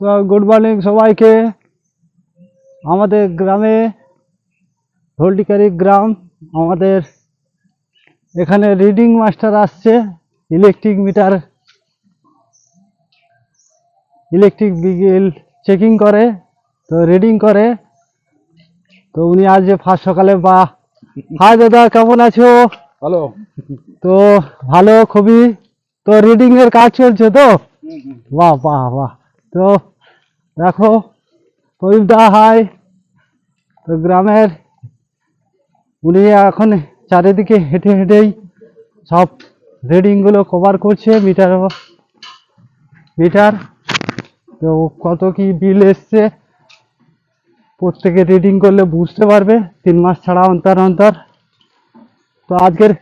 তো good morning সবাইকে। আমাদের গ্রামে হলটিকারি গ্রাম আমাদের এখানে রিডিং মাস্টার আসছে electric meter electric bill checking করে তো রিডিং করে। তো উনি আজ যে ফার্স্ট সকালে বা হাই দাদা কেমন আছো? হ্যালো তো ভালো খুবই। তো রিডিং এর কাজ চলছে তো? বাহ বাহ বাহ। তো দেখো প্রদীপদা হাই, তো গ্রামের উনি এখন চারিদিকে হেঁটে হেঁটেই সব রিডিংগুলো কভার করছে মিটার মিটার তো কত কি বিল এসছে, প্রত্যেকে রিডিং করলে বুঝতে পারবে, তিন মাস ছাড়া অন্তর অন্তর। তো আজকের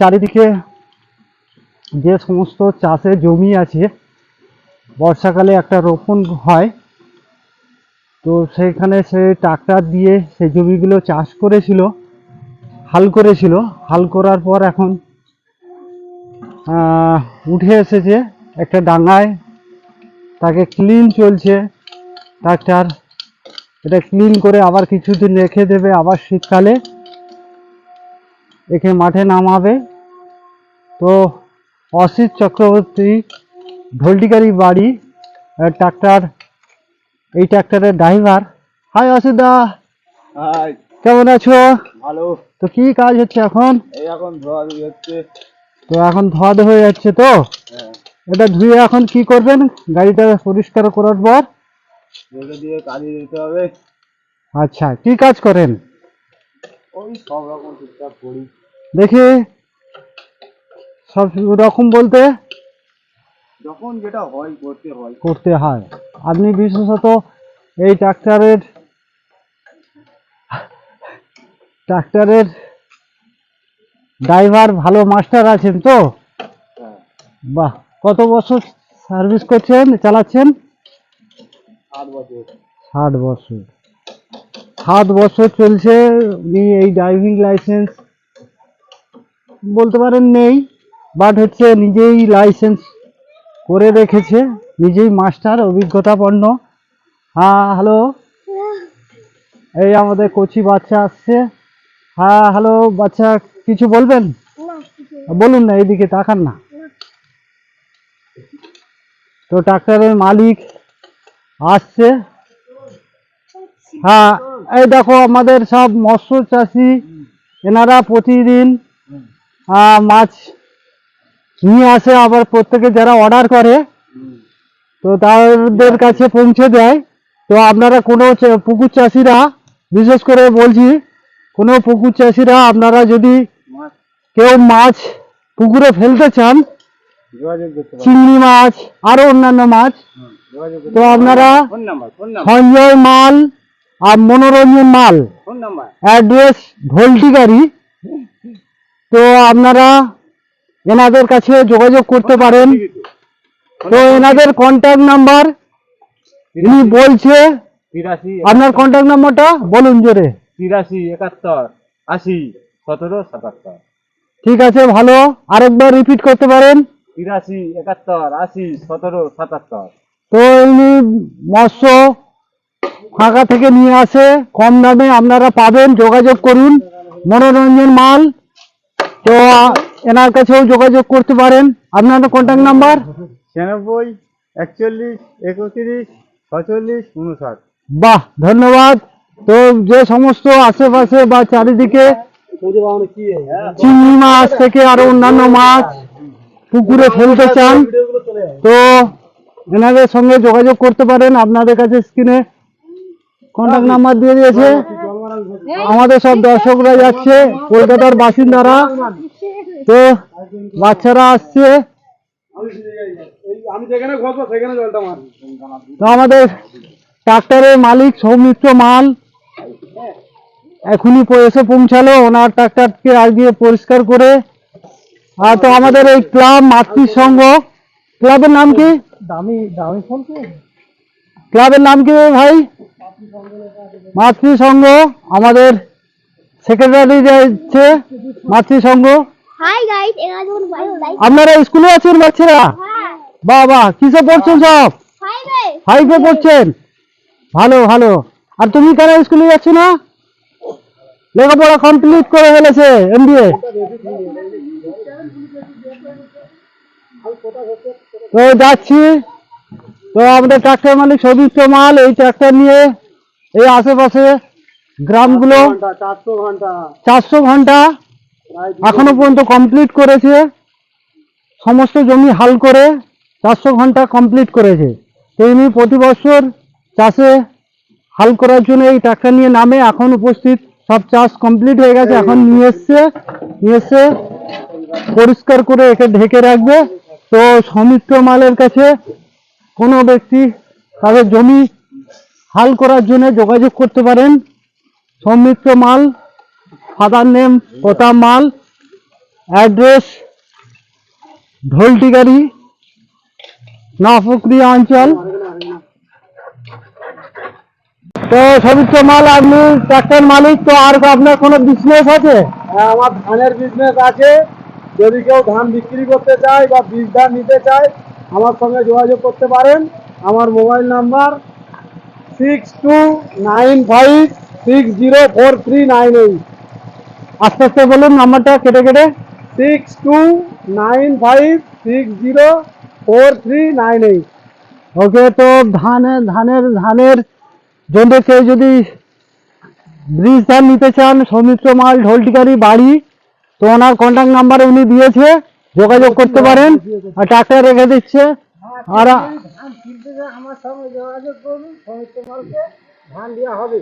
চারিদিকে যে সমস্ত চাষের জমি আছে বর্ষাকালে একটা রোপণ হয়। তো সেইখানে সে ট্রাক্টর দিয়ে সেই জমিগুলো চাষ করেছিল, হাল করেছিল। হাল করার পর এখন উঠে এসেছে একটা ডাঙায়। তাকে ক্লিন চলছে ট্রাক্টর। এটা ক্লিন করে আবার কিছুদিন রেখে দেবে আবার শীতকালে। একে মাঠে নামাবে। তো অসিত চক্রবর্তী ঢোলটিকারি বাড়ি ট্রাক্টর এই ট্রাক্টরের ড্রাইভার হাই অসিত দা হাই কেমন আছো? ভালো। তো কি কাজ হচ্ছে এখন? এই এখন ধোয়া ধুই হচ্ছে। তো এখন ধোয়া হয়ে যাচ্ছে তো? হ্যাঁ। এটা ধুয়ে এখন কি করবেন? গাড়িটা পরিষ্কার করার পর? রেখে দিয়ে কাজে যেতে হবে। আচ্ছা কি কাজ করেন? ওই সব রকম টুকটাক করি। দেখি। সব রকম বলতে? যখন যেটা হয় করতে হয়। করতে হয়। আপনি বিশেষত এই ট্রাক্টরের ট্রাক্টরের ড্রাইভার ভালো মাস্টার আছেন তো? হ্যাঁ। বাহ কত বছর সার্ভিস করছেন চালাচ্ছেন? আট বছর। ষাট বছর। সাত বছর চলছে উনি এই ড্রাইভিং লাইসেন্স বলতে পারেন নেই বাট হচ্ছে নিজেই লাইসেন্স করে রেখেছে। নিজেই মাস্টার অভিজ্ঞতাপন্ন হ্যাঁ হ্যালো এই আমাদের কচি বাচ্চা আসছে। হ্যাঁ হ্যালো বাচ্চা কিছু বলবেন? বলুন না এইদিকে তাকান না। তো ট্রাক্টরের মালিক আসছে। হ্যাঁ এই দেখো আমাদের সব মৎস্য চাষি এনারা প্রতিদিন মাছ নিয়ে আসে আবার প্রত্যেকে যারা অর্ডার করে তো তাদের কাছে পৌঁছে দেয়। তো আপনারা কোনো পুকুর চাষিরা বিশেষ করে বলছি কোনো পুকুর চাষিরা আপনারা যদি কেউ মাছ পুকুরে ফেলতে চান চিংড়ি মাছ আরও অন্যান্য মাছ তো আপনারা সঞ্জয় মাল আর মনোরঞ্জন মাল। অ্যাড্রেস ভোল্টিগাড়ি তো আপনারা এনাদের কাছে যোগাযোগ করতে পারেন। তো এনাদের কন্ট্যাক্ট নাম্বার ইনি বলছে আপনার কন্ট্যাক্ট নাম্বারটা বলুন জোরে। তিরাশি একাত্তর আশি সতেরো সাতাত্তর। ঠিক আছে ভালো। আরেকবার রিপিট করতে পারেন। তিরাশি একাত্তর আশি সতেরো সাতাত্তর। তো ইনি মৎস্য ফাঁকা থেকে নিয়ে আসে কম দামে আপনারা পাবেন। যোগাযোগ করুন। মনোরঞ্জন মাল তো এনার কাছেও যোগাযোগ করতে পারেন। আপনার কন্ট্যাক্ট নাম্বার ছিয়ানব্বই একচল্লিশ একত্রিশ ছচল্লিশ উনষাট। বাহ ধন্যবাদ। তো যে সমস্ত আশেপাশে বা চারিদিকে চিংড়ি মাছ থেকে আরও অন্যান্য মাছ পুকুরে ফেলতে চান তো এনাদের সঙ্গে যোগাযোগ করতে পারেন। আপনাদের কাছে স্ক্রিনে কন্ট্যাক্ট নাম্বার দিয়ে দিয়েছে। আমাদের সব দর্শকরা যাচ্ছে কলকাতার বাসিন্দারা। তো বাচ্চারা আসছে। তো আমাদের ট্রাক্টরের মালিক সৌমিত্র মাল এখনই এসে পৌঁছালো ওনার ট্রাক্টরকে আজকে পরিষ্কার করে। আর তো আমাদের এই ক্লাব মাতৃ সংঘ। ক্লাবের নাম কি? দামি দামি ক্লাবের নাম কি ভাই? মাতৃ সংঘ আমাদের সেক্রেটারি যাচ্ছে মাতৃ সংঘ। হাই গাইস এরা যখন বাইক লাইক আপনারা স্কুলে আছেন বাচ্চারা? হ্যাঁ। বাহ বাহ কিসে পড়ছেন সব? ফাইভে পড়ছেন ভালো ভালো। আর তুমি কেন স্কুলে যাচ্ছ না? লেখাপড়া কমপ্লিট করে ফেলেছে এমবিএ তো যাচ্ছি। তো আমাদের ট্রাক্টর মালিক সৌদিত্য মাল এই ট্রাক্টর নিয়ে এই আশেপাশে গ্রামগুলো চারশো ঘণ্টা চারশো ঘণ্টা। এখনও পর্যন্ত কমপ্লিট করেছে। সমস্ত জমি হাল করে চারশো ঘণ্টা কমপ্লিট করেছে। তেমনি প্রতি বছর চাষে হাল করার জন্য এই ট্রাক্টর নিয়ে নামে। এখন উপস্থিত সব চাষ কমপ্লিট হয়ে গেছে। এখন নিয়ে এসছে নিয়ে এসে পরিষ্কার করে একে ঢেকে রাখবে। তো সমিত্র মালের কাছে কোনো ব্যক্তি তাদের জমি হাল করার জন্য যোগাযোগ করতে পারেন। সৌমিত্র মাল, ফাদার নেম প্রতাপ মাল, অ্যাড্রেস ঢোলটিগাড়ি নপুকুরিয়া অঞ্চল। তো সৌমিত্র মাল, আপনি ট্রাক্টর মালিক, তো আর আপনার কোনো বিজনেস আছে? হ্যাঁ আমার ধানের বিজনেস আছে। যদি কেউ ধান বিক্রি করতে চায় বা বীজ ধান নিতে চায়, আমার সঙ্গে যোগাযোগ করতে পারেন। আমার mobile number six two nine five six zero four three nine eight আস্তে আস্তে বলুন নাম্বারটা কেটে কেটে। Six two nine five six zero four three nine eight okay, তো ধানের ধানের ধানের জন্য কেউ যদি ব্রিজ ধান নিতে চান, সৌমিত্র মাল, ঢোলটিকারি, বাড়ি, তো ওনার কন্ট্যাক্ট নাম্বার উনি দিয়েছে। যোগাযোগ করতে পারেন। আর ট্রাক্টর রেখে দিচ্ছে। আর। আমার সঙ্গে যোগাযোগ করুন সমস্ত মালকে ধান দেওয়া হবে।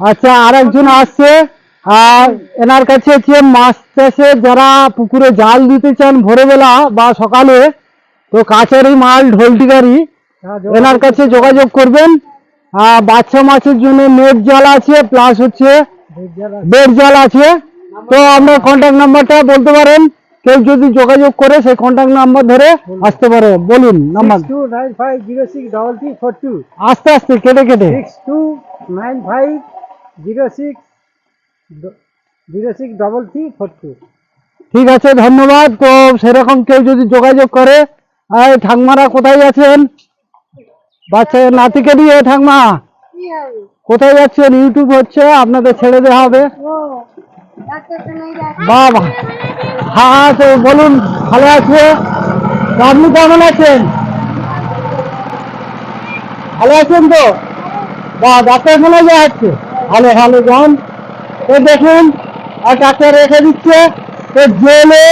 আচ্ছা আর একজন আসছে। আর এনার কাছে হচ্ছে মাছ চাষে যারা পুকুরে জাল দিতে চান ভোরবেলা বা সকালে তো কাছারি মাল ঢোলটিকারি এনার কাছে যোগাযোগ করবেন। আর বাচ্চা মাছের জন্য নেট জাল আছে প্লাস হচ্ছে বেড জাল আছে। তো আপনার কন্ট্যাক্ট নাম্বারটা বলতে পারেন। কেউ যদি যোগাযোগ করে সেই কন্ট্যাক্ট নাম্বার ধরে আসতে পারে। বলুন number. Two nine five zero six double three four two আস্তে আস্তে কেটে কেটে। Six two nine five zero six zero six double three four two ঠিক আছে ধন্যবাদ। তো সেরকম কেউ যদি যোগাযোগ করে আর ঠাকমারা কোথায় আছেন? বাচ্চা নাতিকে দিয়ে ঠাকমা। কোথায় যাচ্ছেন? ইউটিউব হচ্ছে আপনাদের ছেড়ে দেওয়া হবে। বাবা। হ্যাঁ তো বলুন, ভালো আছে? আপনি কেমন আছেন? ভালো আছেন তো? বা, ডাক্তার মনে যাচ্ছে। ভালো ভালো, যান। তো দেখুন আর ডাক্তার রেখে দিচ্ছে। তো জেলে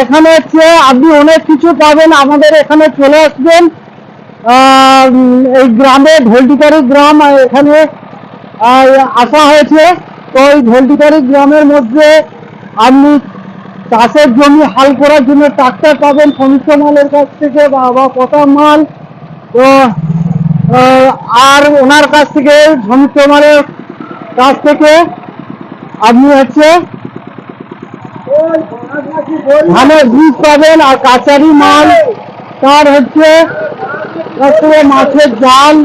এখানে হচ্ছে, আপনি অনেক কিছু পাবেন। আমাদের এখানে চলে আসবেন। এই গ্রামে ঢোলটিকারি গ্রাম এখানে আসা হয়েছে। তো এই ঢোলটিকারি গ্রামের মধ্যে আপনি চাষের জমি হাল করার জন্য ট্রাক্টর পাবেন সমস্ত মালের কাছ থেকে বা পচা মাল। আর ওনার কাছ থেকে সমস্ত মালের কাছ থেকে আপনি হচ্ছে ধানের বীজ পাবেন আর কাচারি মাল। তার হচ্ছে মাছের জাল,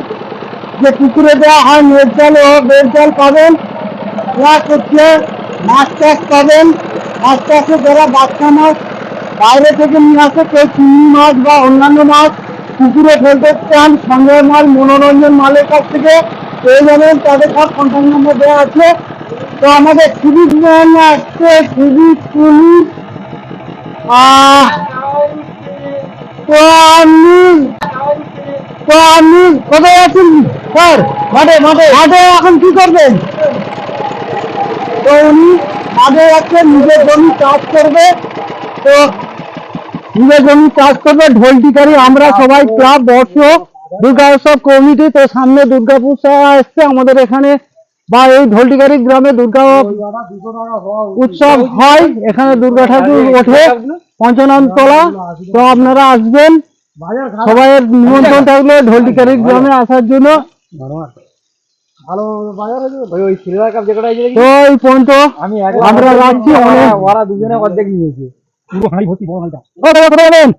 যে পুকুরে দেওয়া হয় নেট জাল ও বের জাল পাবেন। প্লাস হচ্ছে মাছ চাষ পাবেন। মাছ চাষে যারা বাচ্চা মাছ বাইরে থেকে নিয়ে আসে, কেউ চিংড়ি মাছ বা অন্যান্য মাছ, পুকুরে ফেলতে চান সংগ্রহ মাল, মনোরঞ্জন মালের কাছ থেকে পেয়ে যাবেন। তাদের সব কন্ট্যাক্ট নম্বর দেওয়া আছে। তো আমাদের ম্যান আসছে তো আপনি কোথায় আছেন? স্যার, মাঠে মাঠে। মাঠে এখন কি করবেন? তো উনি মাঠে যাচ্ছেন নিজের জমি চাষ করবে। তো নিজের জমি চাষ করবে, ঢোলটিকারি, আমরা সবাই ক্লাব, বর্ষ দুর্গা উৎসব কমিটি, তো সামনে দুর্গা পূজা এসছে আমাদের এখানে। বা এই ঢোলটিকারি গ্রামে দুর্গা উৎসব হয়, এখানে দুর্গা ঠাকুর ওঠে পঞ্চনাম তলা তো আপনারা আসবেন সবাই নিমন্ত্রণ থাকলে ঢোলটিকারি গ্রামে আসার জন্য। ভালো বাজার হয়েছে ভাই ওই সিলভার কাপ যেটা হয়েছে তো পর্যন্ত আমি আমরা রাখছি ওরা দুজনে অর্ধেক নিয়েছে। পুরো হাঁড়ি ভর্তি বড় হাঁড়িটা। কোথায় কোথায় যাবেন?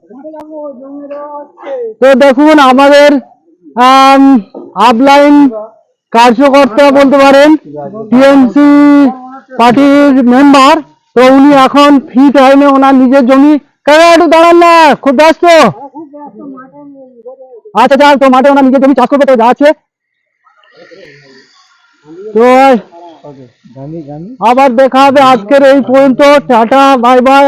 তো দেখুন আমাদের আপলাইন কার্যকর্তা বলতে পারেন টিএমসি পার্টির মেম্বার তো উনি এখন ফ্রি টাইমে ওনার নিজের জমি কাকা একটু দাঁড়ান না খুব ব্যস্ত। আচ্ছা যা তো মাঠে ওনার নিজের জমি চাষ করবে তো যা আছে। তো আবার দেখা হবে আজকের এই পর্যন্ত টাটা বাই বাই